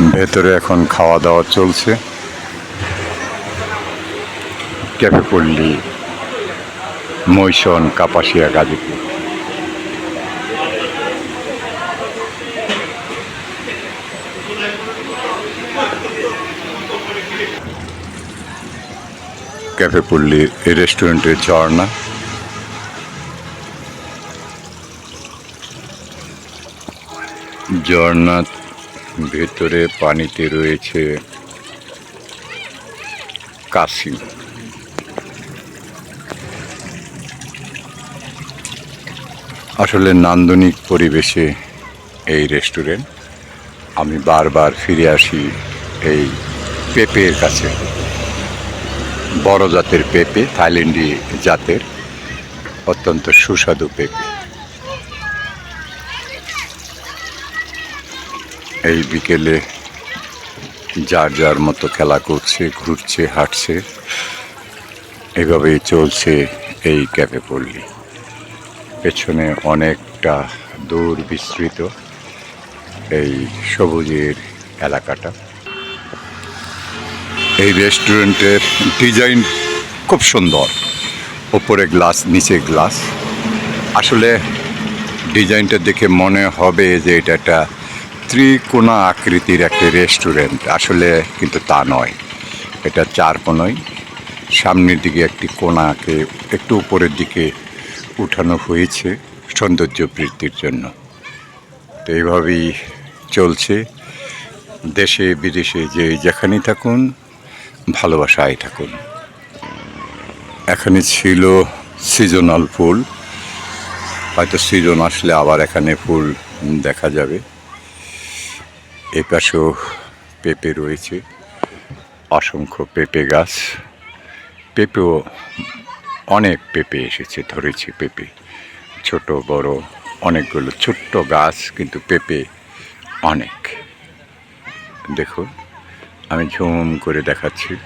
ভেতরে এখন খাওয়া দাওয়া চলছে। ক্যাফে পল্লী মৈশন কাপাসিয়া, গাজীপুর। ক্যাফে পল্লী রেস্টুরেন্টের ঝর্ণা। ঝর্ণার ভেতরে পানিতে রয়েছে কাশি আসলে নান্দনিক পরিবেশে এই রেস্টুরেন্ট। আমি বারবার ফিরে আসি এই পেঁপের কাছে। বড় জাতের পেঁপে, থাইল্যান্ডি জাতের, অত্যন্ত সুস্বাদু পেঁপে। এই বিকেলে যার যার মতো খেলা করছে, ঘুরছে, হাঁটছে, এভাবেই চলছে এই ক্যাফে পল্লী। পেছনে অনেকটা দূর বিস্তৃত এই সবুজের এলাকাটা। এই রেস্টুরেন্টের ডিজাইন খুব সুন্দর। ওপরে গ্লাস, নিচে গ্লাস। আসলে ডিজাইনটা দেখে মনে হবে যে এটা একটা ত্রিকোণা আকৃতির একটা রেস্টুরেন্ট আসলে কিন্তু তা নয়। এটা চার কোণই সামনের দিকে একটি কোণাকে একটু উপরের দিকে উঠানো হয়েছে সৌন্দর্য বৃদ্ধির জন্য। তো এইভাবেই চলছে। দেশে, বিদেশে যে যেখানেই থাকুন, ভালোবাসায় থাকুন। এখানে ছিল সিজনাল ফুল। হয়তো সিজন আসলে আবার এখানে ফুল দেখা যাবে। এ পাশেও পেঁপে রয়েছে, অসংখ্য পেঁপে গাছ। পেঁপেও অনেক পেঁপে এসেছে, ধরেছে পেঁপে। ছোট, বড়, অনেকগুলো ছোট্ট গাছ, কিন্তু পেঁপে অনেক। দেখুন, আমি ঝুম করে দেখাচ্ছি।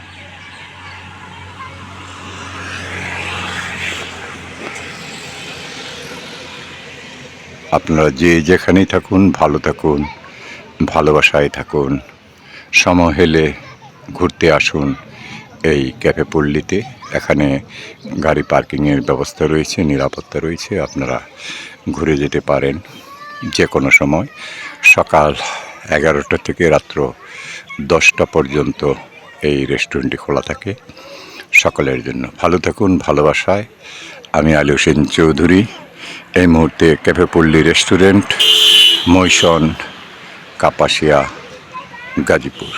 আপনারা যে যেখানেই থাকুন, ভালো থাকুন। ভালোবাসায় থাকুন, সময় হেলে ঘুরতে আসুন এই ক্যাফে পল্লীতে। এখানে গাড়ি পার্কিংয়ের ব্যবস্থা রয়েছে, নিরাপত্তা রয়েছে, আপনারা ঘুরে যেতে পারেন যে কোনো সময়। সকাল এগারোটা থেকে রাত্র দশটা পর্যন্ত এই রেস্টুরেন্টটি খোলা থাকে। সকলের জন্য ভালো থাকুন, ভালোবাসায়। আমি আলী হোসেন চৌধুরী, এই মুহূর্তে ক্যাফে পল্লী রেস্টুরেন্ট মৈশন কাপাসিয়া গাজীপুর